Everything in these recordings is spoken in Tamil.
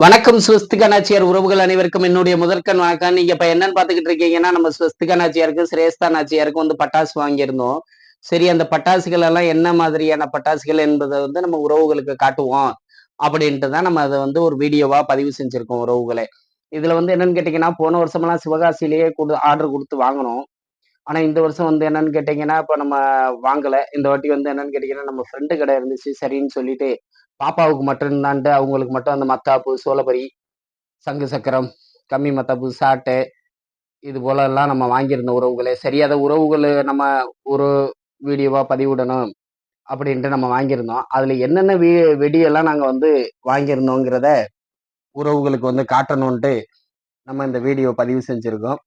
வணக்கம் ஸ்வஸ்திகா நாச்சியார் உறவுகள் அனைவருக்கும் என்னுடைய முதற்கண் வணக்கம். நீங்க இப்ப என்னன்னு பாத்துக்கிட்டு இருக்கீங்கன்னா நம்ம ஸ்வஸ்திகா நாச்சியாருக்கு சிரேஷ்தா நாச்சியாருக்கு வந்து பட்டாசு வாங்கியிருந்தோம். சரி அந்த பட்டாசுகள் எல்லாம் என்ன மாதிரியான பட்டாசுகள் என்பதை வந்து நம்ம உறவுகளுக்கு காட்டுவோம் அப்படின்ட்டு தான் நம்ம அதை வந்து ஒரு வீடியோவா பதிவு செஞ்சிருக்கோம் உறவுகளை. இதுல வந்து என்னன்னு கேட்டீங்கன்னா போன வருஷமெல்லாம் சிவகாசியிலேயே கொடு ஆர்டர் கொடுத்து வாங்கினோம். ஆனா இந்த வருஷம் வந்து என்னன்னு கேட்டீங்கன்னா இப்ப நம்ம வாங்கல. இந்த வாட்டி வந்து என்னன்னு கேட்டீங்கன்னா நம்ம ஃப்ரெண்டு கடை இருந்துச்சு சரின்னு சொல்லிட்டு பாப்பாவுக்கு மட்டும் இருந்தான்ட்டு அவங்களுக்கு மட்டும் அந்த மத்தாப்பு சோளப்பரி சங்கு சக்கரம் கம்மி மத்தாப்பு சாட்டை இது போல எல்லாம் நம்ம வாங்கியிருந்த உறவுகளே. சரி அதை உறவுகள் நம்ம ஒரு வீடியோவா பதிவிடணும் அப்படின்ட்டு நம்ம வாங்கியிருந்தோம். அதுல என்னென்ன வீ வெடியெல்லாம் நாங்கள் வந்து வாங்கியிருந்தோங்கிறத உறவுகளுக்கு வந்து காட்டணுன்ட்டு நம்ம இந்த வீடியோ பதிவு செஞ்சுருக்கோம்.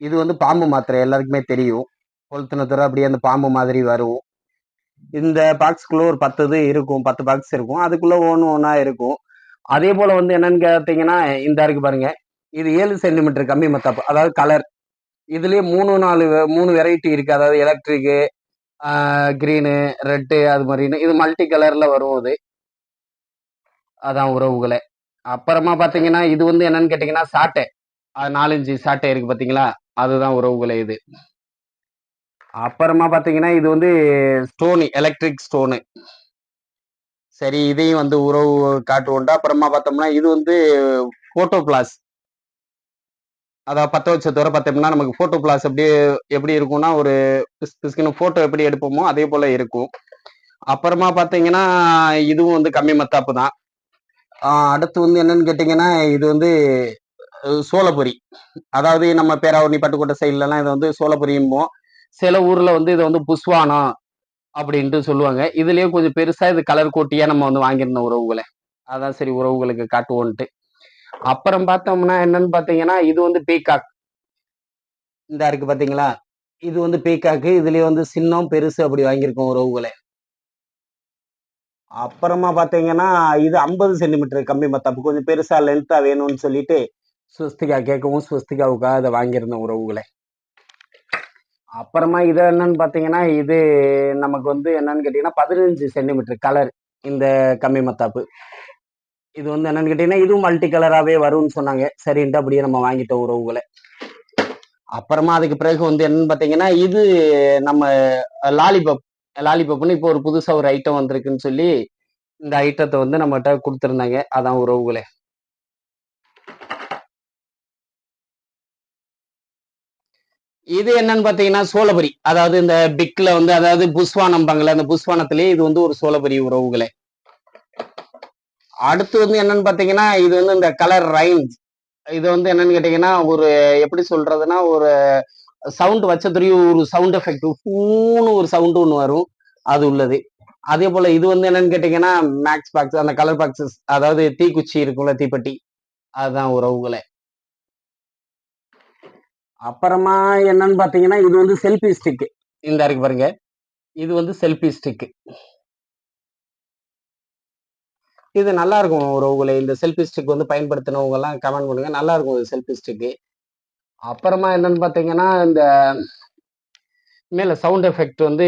இது வந்து பாம்பு மாத்திரை எல்லாருக்குமே தெரியும். கொளுத்துனத்துல அப்படியே அந்த பாம்பு மாதிரி வரும் இந்த பாக்ஸ்க்குள்ள ஒரு பத்து இது இருக்கும் பத்து பாக்ஸ் இருக்கும். அதுக்குள்ள ஒன்று ஒன்றா இருக்கும். அதே போல வந்து என்னன்னு கேட்டீங்கன்னா இந்த இருக்கு பாருங்க. இது ஏழு சென்டிமீட்டர் கம்மி மத்தாப்பு அதாவது கலர் இதுலயே மூணு நாலு மூணு வெரைட்டி இருக்கு. அதாவது எலக்ட்ரிக்கு கிரீனு ரெட்டு அது மாதிரின்னு. இது மல்டி கலர்ல வரும் அது. அதான் உறவுகளை. அப்புறமா பாத்தீங்கன்னா இது வந்து என்னன்னு கேட்டீங்கன்னா சாட்டை அது நாலஞ்சு சாட்டை இருக்கு பாத்தீங்களா? அதுதான் உறவுகளை இது. அப்புறமா பாத்தீங்கன்னா இது வந்து ஸ்டோனு எலக்ட்ரிக் ஸ்டோனு சரி இதையும் வந்து உறவு காட்டுவோண்டா அப்புறமா பார்த்தோம்னா இது வந்து போட்டோ பிளாஸ் அதாவது பத்து வச்ச தவிர பார்த்தோம்னா நமக்கு போட்டோ பிளாஸ் அப்படியே எப்படி இருக்கும்னா ஒரு பிஸ்கின்னு ஃபோட்டோ போட்டோ எப்படி எடுப்போமோ அதே போல இருக்கும். அப்புறமா பார்த்தீங்கன்னா இதுவும் வந்து கம்மி மத்தாப்பு தான். அடுத்து வந்து என்னன்னு கேட்டிங்கன்னா இது வந்து அஹ், சோளப்பொரி அதாவது நம்ம பேராவூர்ணி பட்டுக்கோட்டை சைட்லலாம் இதை வந்து சோளப்பொரியும்போம் சில ஊர்ல வந்து இதை வந்து புஷ்வானா அப்படின்ட்டு சொல்லுவாங்க. இதுலயே கொஞ்சம் பெருசா இது கலர் கோட்டியா நம்ம வந்து வாங்கியிருந்தோம் உறவுகளை. அதான் சரி உறவுகளுக்கு காட்டுவோன்ட்டு. அப்புறம் பார்த்தோம்னா என்னன்னு பார்த்தீங்கன்னா இது வந்து பீகாக் இந்த இருக்கு பாத்தீங்களா இது வந்து பீகாக்கு இதுலயே வந்து சின்னம் பெருசு அப்படி வாங்கியிருக்கோம் உறவுகளை. அப்புறமா பார்த்தீங்கன்னா இது ஐம்பது சென்டிமீட்டர் கம்மி மத்தாப்பு கொஞ்சம் பெருசா லென்த்தா வேணும்னு சொல்லிட்டு ஸ்வஸ்திகா கேட்கவும் ஸ்வஸ்திகாவுக்காக அதை வாங்கியிருந்தோம் உறவுகளை. அப்புறமா இது என்னன்னு பார்த்தீங்கன்னா இது நமக்கு வந்து என்னன்னு கேட்டிங்கன்னா பதினஞ்சு சென்டிமீட்டர் கலர் இந்த கம்மி மத்தாப்பு. இது வந்து என்னன்னு கேட்டிங்கன்னா இதுவும் மல்டி கலராகவே வரும்னு சொன்னாங்க. சரின்ட்டு அப்படியே நம்ம வாங்கிட்டோம் உறவுகளை. அப்புறமா அதுக்கு பிறகு வந்து என்னன்னு பார்த்தீங்கன்னா இது நம்ம லாலிபப் லாலிபப்னு இப்போ ஒரு புதுசாக ஒரு ஐட்டம் வந்திருக்குன்னு சொல்லி இந்த ஐட்டத்தை வந்து நம்மகிட்ட கொடுத்துருந்தாங்க. அதான் உறவுகளே. இது என்னன்னு பாத்தீங்கன்னா சோழபுரி. அதாவது இந்த பிக்ல வந்து அதாவது புஸ்வானம்பாங்கல்ல அந்த புஸ்வானத்திலேயே இது வந்து ஒரு சோழபுரி உறவுகளை. அடுத்து வந்து என்னன்னு பாத்தீங்கன்னா இது வந்து இந்த கலர் ரைன்ஸ் இது வந்து என்னன்னு கேட்டீங்கன்னா ஒரு எப்படி சொல்றதுன்னா ஒரு சவுண்ட் வச்ச தெரியும் ஒரு சவுண்ட் எஃபெக்ட். ஃபூன்னு ஒரு சவுண்ட் ஒன்று வரும் அது உள்ளது. அதே போல இது வந்து என்னன்னு கேட்டீங்கன்னா மேக்ஸ் பாக்ஸ் அந்த கலர் பாக்ஸஸ் அதாவது தீக்குச்சி இருக்கும்ல தீப்பெட்டி. அதுதான் உறவுகளை. அப்புறமா என்னன்னு பார்த்தீங்கன்னா இது வந்து செல்ஃபி ஸ்டிக்கு இந்த இருக்கு பாருங்க. இது வந்து செல்ஃபி ஸ்டிக்கு இது நல்லா இருக்கும். உறவுகளை இந்த செல்ஃபி ஸ்டிக் வந்து பயன்படுத்தினவங்க எல்லாம் கமெண்ட் பண்ணுங்க. நல்லா இருக்கும் இது செல்ஃபி ஸ்டிக்கு அப்புறமா என்னன்னு பார்த்தீங்கன்னா இந்த மேலே சவுண்ட் எஃபெக்ட் வந்து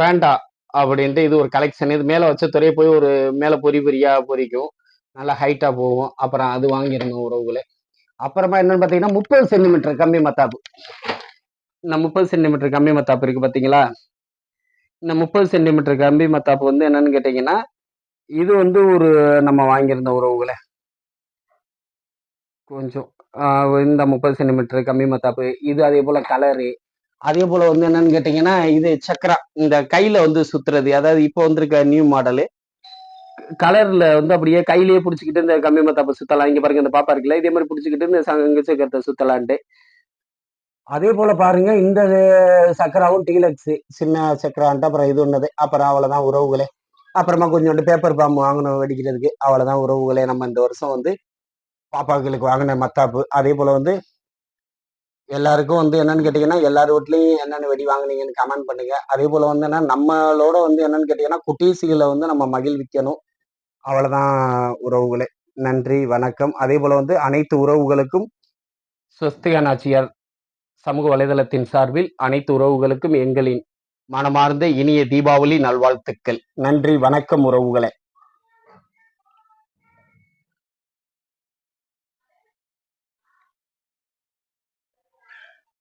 பேண்டா அப்படின்ட்டு இது ஒரு கலெக்ஷன் இது மேலே வச்ச துறையை போய் ஒரு மேலே பொறி பொறியா பொறிக்கும். நல்லா ஹைட்டாக போகும். அப்புறம் அது வாங்கியிருந்தோம் உறவுகளை. அப்புறமா என்னன்னு பாத்தீங்கன்னா முப்பது சென்டிமீட்டர் கம்மி மத்தாப்பு. இந்த முப்பது சென்டிமீட்டர் கம்பி மத்தாப்பு இருக்கு பாத்தீங்களா இந்த முப்பது சென்டிமீட்டர் கம்பி மத்தாப்பு வந்து என்னன்னு கேட்டீங்கன்னா இது வந்து ஒரு நம்ம வாங்கியிருந்த உறவுகளை. கொஞ்சம் இந்த முப்பது சென்டிமீட்டர் கம்பி மத்தாப்பு இது அதே போல கலரு அதே போல வந்து என்னன்னு கேட்டீங்கன்னா இது சக்கரா. இந்த கையில வந்து சுத்துறது அதாவது இப்போ வந்திருக்க நியூ மாடலு கலர்ல வந்து அப்படியே கையிலேயே பிடிச்சிக்கிட்டு இந்த கம்பி மத்தாப்ப சுத்தலாம். இங்க பாருங்க இந்த பாப்பா இருக்குல்ல இதே மாதிரி பிடிச்சிக்கிட்டு இந்த சங்க சக்கரத்தை சுத்தலான்ட்டு. அதே போல பாருங்க இந்த சக்கராவும் டீலக்ஸ் சின்ன சக்கரான்ட்டு அப்புறம் இது ஒன்னது. அப்புறம் அவ்வளவுதான் உறவுகளே. அப்புறமா கொஞ்சோண்டு பேப்பர் பாம்பு வாங்கணும் வெடிக்கிறதுக்கு. அவ்வளவுதான் உறவுகளே. நம்ம இந்த வருஷம் வந்து பாப்பாக்களுக்கு வாங்கின மத்தாப்பு. அதே போல வந்து எல்லாருக்கும் வந்து என்னன்னு கேட்டீங்கன்னா எல்லார் வீட்லையும் என்னென்ன வெடி வாங்கினீங்கன்னு கமெண்ட் பண்ணுங்க. அதே போல வந்து என்ன நம்மளோட வந்து என்னன்னு கேட்டீங்கன்னா குட்டீஸுகளை வந்து நம்ம மகிழ்விக்கணும். அவ்வளவுதான் உறவுகளே. நன்றி வணக்கம். அதே போல வந்து அனைத்து உறவுகளுக்கும் ஸ்வஸ்திகா நாச்சியார் சமூக வலைதளத்தின் சார்பில் அனைத்து உறவுகளுக்கும் எங்களின் மனமார்ந்த இனிய தீபாவளி நல்வாழ்த்துக்கள். நன்றி வணக்கம் உறவுகளே.